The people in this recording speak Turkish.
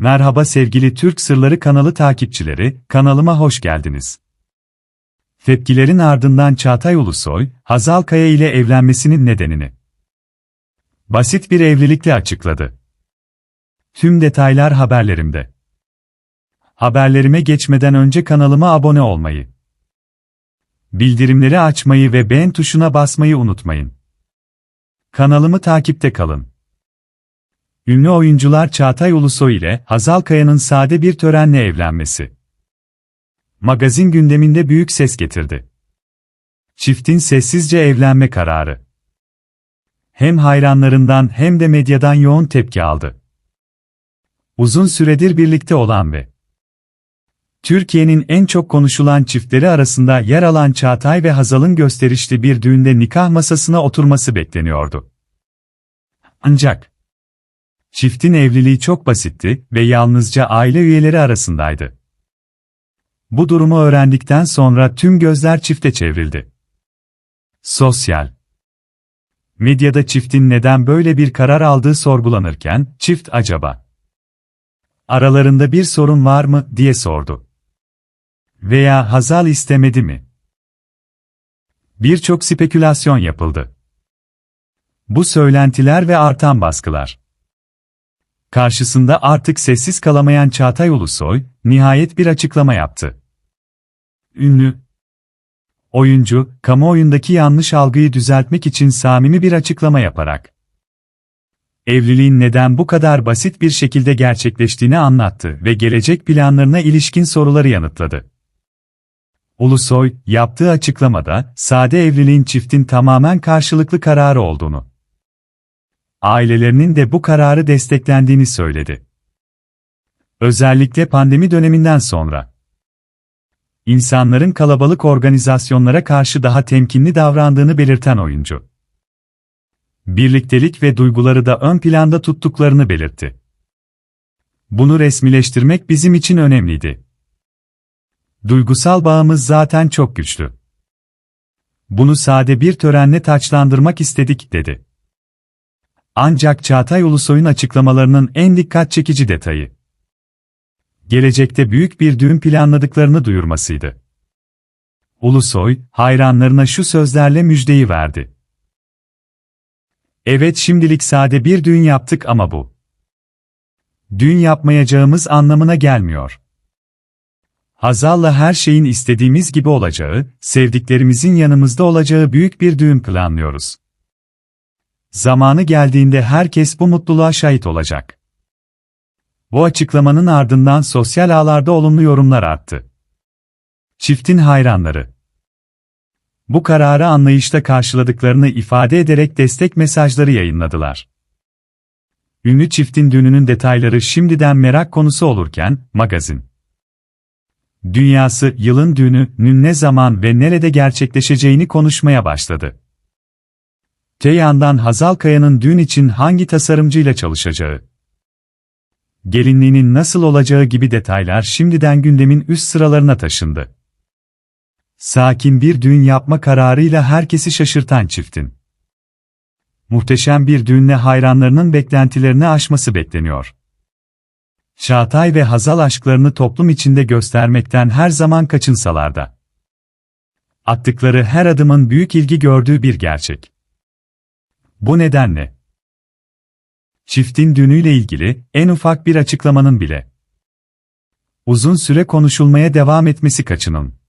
Merhaba sevgili Türk Sırları kanalı takipçileri, kanalıma hoş geldiniz. Tepkilerin ardından Çağatay Ulusoy, Hazal Kaya ile evlenmesinin nedenini basit bir evlilikle açıkladı. Tüm detaylar haberlerimde. Haberlerime geçmeden önce kanalıma abone olmayı, bildirimleri açmayı ve beğen tuşuna basmayı unutmayın. Kanalımı takipte kalın. Ünlü oyuncular Çağatay Ulusoy ile Hazal Kaya'nın sade bir törenle evlenmesi. Magazin gündeminde büyük ses getirdi. Çiftin sessizce evlenme kararı. Hem hayranlarından hem de medyadan yoğun tepki aldı. Uzun süredir birlikte olan ve Türkiye'nin en çok konuşulan çiftleri arasında yer alan Çağatay ve Hazal'ın gösterişli bir düğünde nikah masasına oturması bekleniyordu. Ancak Çiftin evliliği çok basitti ve yalnızca aile üyeleri arasındaydı. Bu durumu öğrendikten sonra tüm gözler çifte çevrildi. Sosyal Medyada çiftin neden böyle bir karar aldığı sorgulanırken, çift acaba aralarında bir sorun var mı diye sordu. Veya Hazal istemedi mi? Birçok spekülasyon yapıldı. Bu söylentiler ve artan baskılar Karşısında artık sessiz kalamayan Çağatay Ulusoy, nihayet bir açıklama yaptı. Ünlü oyuncu, kamuoyundaki yanlış algıyı düzeltmek için samimi bir açıklama yaparak evliliğin neden bu kadar basit bir şekilde gerçekleştiğini anlattı ve gelecek planlarına ilişkin soruları yanıtladı. Ulusoy, yaptığı açıklamada, sade evliliğin çiftin tamamen karşılıklı kararı olduğunu ailelerinin de bu kararı desteklendiğini söyledi. Özellikle pandemi döneminden sonra insanların kalabalık organizasyonlara karşı daha temkinli davrandığını belirten oyuncu. Birliktelik ve duyguları da ön planda tuttuklarını belirtti. Bunu resmileştirmek bizim için önemliydi. Duygusal bağımız zaten çok güçlü. Bunu sade bir törenle taçlandırmak istedik, dedi. Ancak Çağatay Ulusoy'un açıklamalarının en dikkat çekici detayı. Gelecekte büyük bir düğün planladıklarını duyurmasıydı. Ulusoy, hayranlarına şu sözlerle müjdeyi verdi. Evet şimdilik sade bir düğün yaptık ama bu. Düğün yapmayacağımız anlamına gelmiyor. Hazal'la her şeyin istediğimiz gibi olacağı, sevdiklerimizin yanımızda olacağı büyük bir düğün planlıyoruz. Zamanı geldiğinde herkes bu mutluluğa şahit olacak. Bu açıklamanın ardından sosyal ağlarda olumlu yorumlar arttı. Çiftin hayranları bu kararı anlayışla karşıladıklarını ifade ederek destek mesajları yayınladılar. Ünlü çiftin düğününün detayları şimdiden merak konusu olurken, magazin dünyası yılın düğününün ne zaman ve nerede gerçekleşeceğini konuşmaya başladı. Te Hazal Kaya'nın düğün için hangi tasarımcıyla çalışacağı, gelinliğinin nasıl olacağı gibi detaylar şimdiden gündemin üst sıralarına taşındı. Sakin bir düğün yapma kararıyla herkesi şaşırtan çiftin. Muhteşem bir düğünle hayranlarının beklentilerini aşması bekleniyor. Çağatay ve Hazal aşklarını toplum içinde göstermekten her zaman kaçınsalar da. Attıkları her adımın büyük ilgi gördüğü bir gerçek. Bu nedenle çiftin düğünüyle ilgili en ufak bir açıklamanın bile uzun süre konuşulmaya devam etmesi kaçının